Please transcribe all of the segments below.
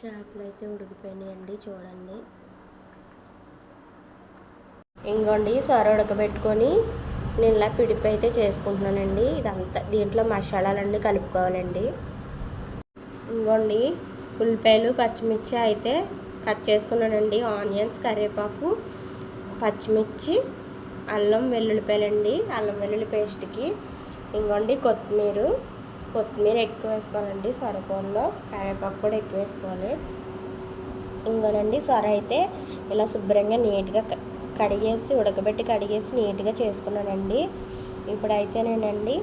చేపలు అయితే ఉడికిపోయినాయండి చూడండి. ఇంకోండి సొర ఉడకబెట్టుకొని నేను ఇలా పిడిపి అయితే చేసుకుంటున్నానండి. ఇదంతా దీంట్లో మసాలాలన్నీ కలుపుకోవాలండి. ఇంకోండి ఉల్లిపాయలు పచ్చిమిర్చి అయితే కట్ చేసుకున్నానండి. ఆనియన్స్ కరివేపాకు పచ్చిమిర్చి అల్లం వెల్లుల్లిపాయలండి. అల్లం వెల్లుల్లి పేస్ట్కి ఇంకోండి కొత్తిమీర కొత్తిమీర ఎక్కువ వేసుకోవాలండి. సొరకూరలో కరివేపాకు కూడా ఎక్కువ వేసుకోవాలి. ఇంకోనండి సొర అయితే ఇలా శుభ్రంగా నీట్గా క- కడిగేసి ఉడకబెట్టి కడిగేసి నీట్గా చేసుకున్నానండి. ఇప్పుడైతే నేనండి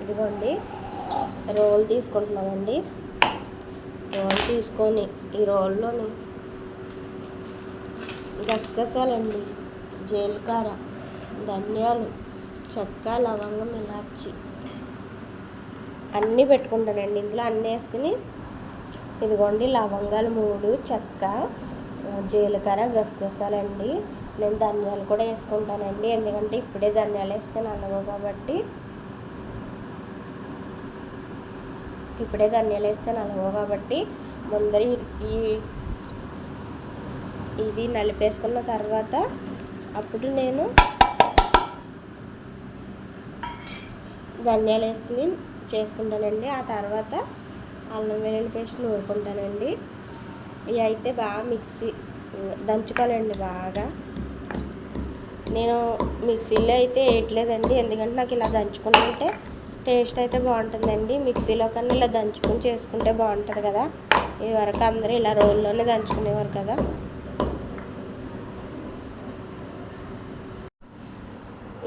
ఇదిగోండి రోల్ తీసుకుంటున్నానండి. రోల్ తీసుకొని ఈ రోల్లోని గసగసాలండి జీలకర్ర ధనియాలు చెక్క లవంగం ఇలాచి అన్నీ పెట్టుకుంటానండి. ఇందులో అన్నీ వేసుకుని ఇదిగోండి లవంగాలు మూడు చెక్క జీలకర్ర గసగసాలండి. నేను ధనియాలు కూడా వేసుకుంటానండి. ఎందుకంటే ఇప్పుడే ధనియాలు వేస్తే నల్లవు కాబట్టి. ఇప్పుడే ధనియాలు వేస్తే నలవు కాబట్టి ముందర ఈ ఇది నలిపేసుకున్న తర్వాత అప్పుడు నేను ధనియాలు వేసుకుని చేసుకుంటానండి. ఆ తర్వాత అల్లం వెల్లుల్లి పేస్ట్ నూరుకుంటానండి. ఇవి అయితే బాగా మిక్సీ దంచుకోవాలండి బాగా. నేను మిక్సీలో అయితే వేయట్లేదండి. ఎందుకంటే నాకు ఇలా దంచుకుంటే టేస్ట్ అయితే బాగుంటుందండి. మిక్సీలో కన్నా ఇలా దంచుకుని చేసుకుంటే బాగుంటుంది కదా. ఇది వరకు అందరూ ఇలా రోల్లోనే దంచుకునేవారు కదా.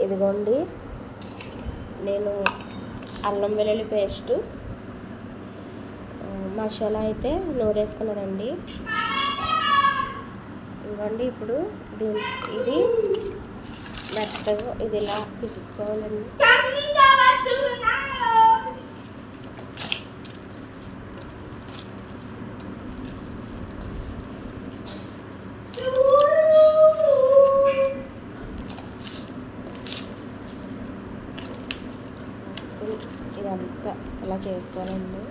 ఇదిగోండి. నేను అల్లం వెల్లుల్లి పేస్ట్. మసాలా అయితే నూరేసుకున్నానండి. ఇవ్వండి ఇప్పుడు దీని ఇది మెత్తగా ఇది ఇలా పిసుక్కోవాలండి ఇదంతా ఇలా చేసుకోవాలండి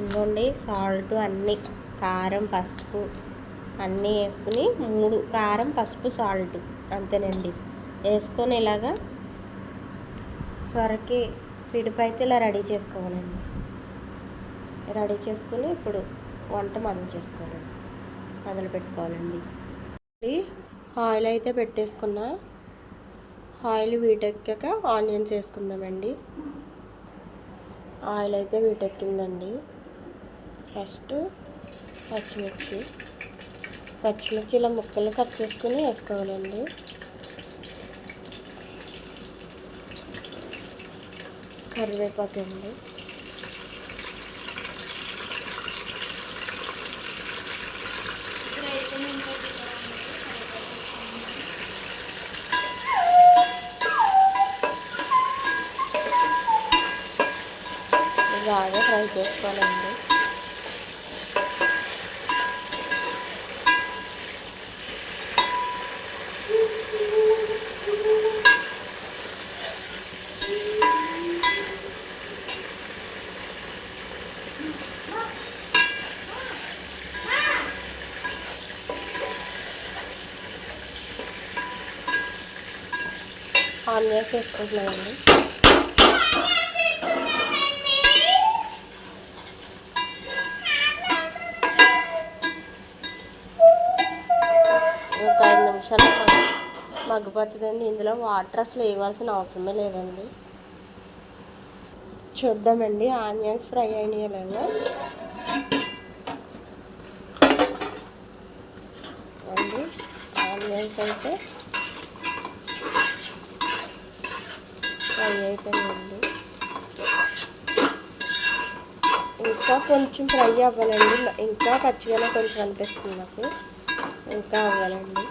ఇంకోండి సాల్ట్ అన్నీ కారం పసుపు అన్నీ వేసుకుని మూడు కారం పసుపు సాల్ట్ అంతేనండి. వేసుకొని ఇలాగా సొరకి పిడిపైతే అయితే ఇలా రెడీ చేసుకోవాలండి. రెడీ చేసుకుని ఇప్పుడు వంట మొదలు చేసుకోవాలండి మొదలు పెట్టుకోవాలండి. ఆయిల్ అయితే పెట్టేసుకున్నా ఆయిల్ వీటెక్కాక ఆనియన్స్ వేసుకుందామండి. ఆయిల్ అయితే వీటెక్కిందండి. ఫస్ట్ పచ్చిమిర్చి. పచ్చిమిర్చి ఇలా ముక్కలు కట్ చేసుకుని వేసుకోవాలండి. కరివేపాకు అండి. బాగా ఫ్రై చేసుకోవాలండి. ఆనియన్స్ వేసుకుంటున్నామండి ఒక ఐదు నిమిషాలు మగ్గిపోతుందండి ఇందులో వాటర్ అసలు వేయవలసిన అవసరమే లేదండి. చూద్దామండి ఆనియన్స్ ఫ్రై అయినాయో అండి ఆనియన్స్ అయితే ఫ్రై అయిపోయినాయండి ఇంకా కొంచెం ఫ్రై అవ్వాలండి. ఇంకా పచ్చిగానే కొంచెం అనిపిస్తుంది నాకు. ఇంకా అవ్వాలండి.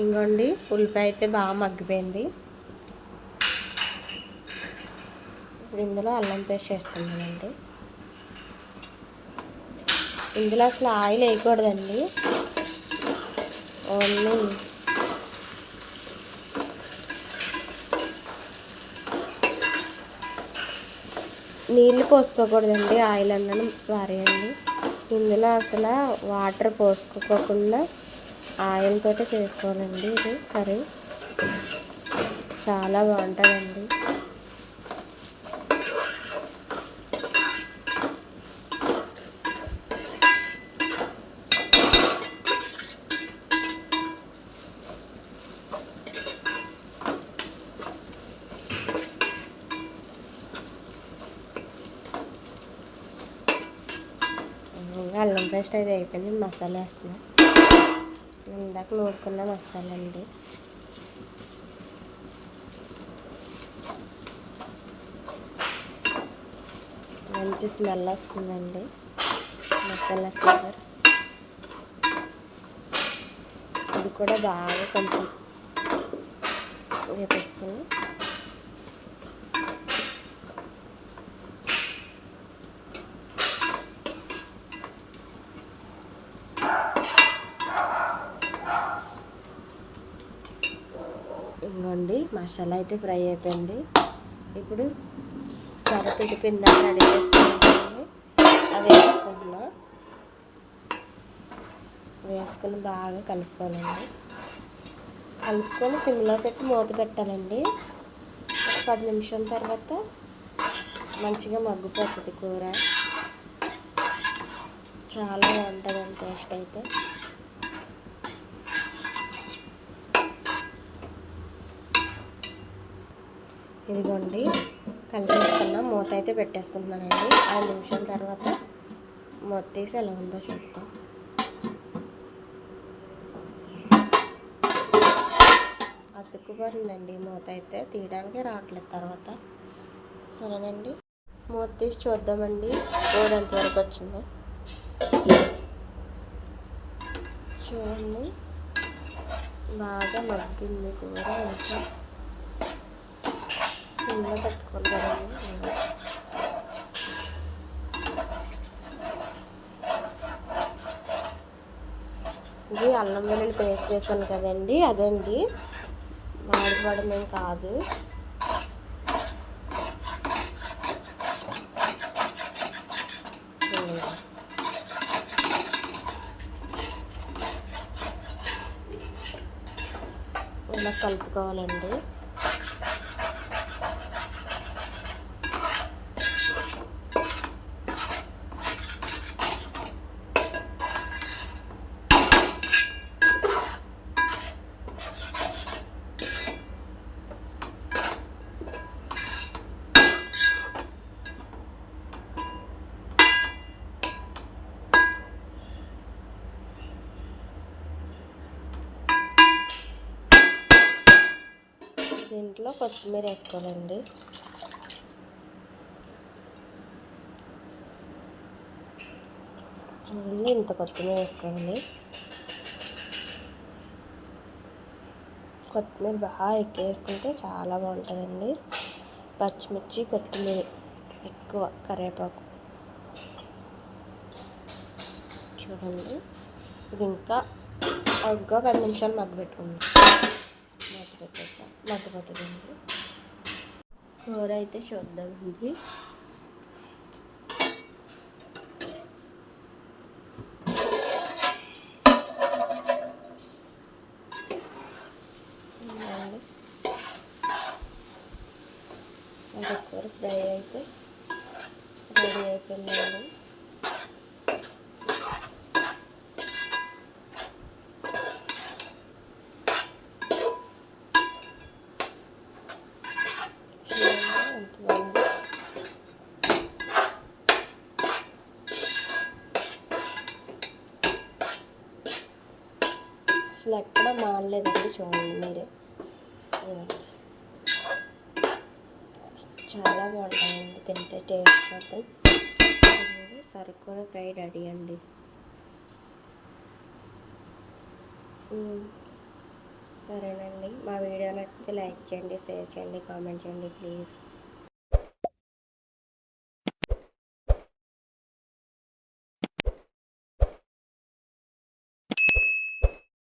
ఇంకోండి ఉల్లిపాయ అయితే బాగా మగ్గిపోయింది. ఇప్పుడు ఇందులో అల్లం పేస్ట్ వేస్తున్నానండి ఇందులో అసలు ఆయిల్ వేయకూడదండి. ఓన్లీ నీళ్ళు పోసుకోకూడదండి ఆయిల్ అన్నాను సారీ అండి ఇందులో అసలు వాటర్ పోసుకోకుండా ఆయిల్ తోటే చేసుకోవాలండి ఇది కర్రీ. చాలా బాగుంటుందండి. అల్లం పేస్ట్ అయితే అయిపోయింది. మసాలా వేస్తున్నాం. ఇందాక నూరుకున్న మసాలా అండి. మంచి స్మెల్ వస్తుందండి. మసాలా ఫ్లేవర్. ఇది కూడా బాగా కొంచెం వేపేసుకుని ఇదిగోండి మసాలా అయితే ఫ్రై అయిపోయింది. ఇప్పుడు సరపిడి పిందాన్ని రెడీ చేసుకుంటుంది అది వేసుకుంటున్నా. వేసుకుని బాగా కలుపుకోవాలండి. కలుపుకొని సిమ్లో పెట్టి మూత పెట్టాలండి. ఒక పది నిమిషాల తర్వాత మంచిగా మగ్గిపోతుంది కూర. చాలా బాగుంటుందండి టేస్ట్ అయితే. ఇదిగోండి కలిపేసుకున్న. మూత అయితే పెట్టేసుకుంటున్నానండి. ఐదు నిమిషాల తర్వాత మూత తీసి ఎలా ఉందో చూద్దాం. అతుక్కుపోతుందండి మూత అయితే. తీయడానికి రావట్లేదు తర్వాత. సరేనండి. మూత తీసి చూద్దామండి. కూర ఎంతవరకు వచ్చిందో. చూడండి. బాగా మగ్గింది కూర ఇంకా సిమ్లో పెట్టుకోవాలి కదండి ఇది అల్లం వెల్లుల్లి పేస్ట్ వేసాను కదండి అదండి. వాడిపడడం ఏం కాదు. ఇలా కలుపుకోవాలండి. దీంట్లో కొత్తిమీర వేసుకోవాలండి. చూడండి ఇంత కొత్తిమీర వేసుకోండి కొత్తిమీర బాగా ఎక్కువ వేసుకుంటే చాలా బాగుంటుందండి. పచ్చిమిర్చి కొత్తిమీర ఎక్కువ కరివేపాకు. చూడండి ఇది ఇంకా ఇంకా పది నిమిషాలు మగ్గబెట్టుకుందాం పెట్టేస్తాం. మగ్గిపోతుందండి కూర అయితే చూద్దామండి అది కూర ఫ్రై అయితే రెడీ అయిపోయిందండి అసలు ఎక్కడ మాడలేదండి చూడండి మీరే. చాలా బాగుంటాయండి తింటే టేస్ట్ మాత్రం సరుకు ఫ్రై రెడీ అండి. సరేనండి మా వీడియో నచ్చితే లైక్ చేయండి షేర్ చేయండి కామెంట్ చేయండి ప్లీజ్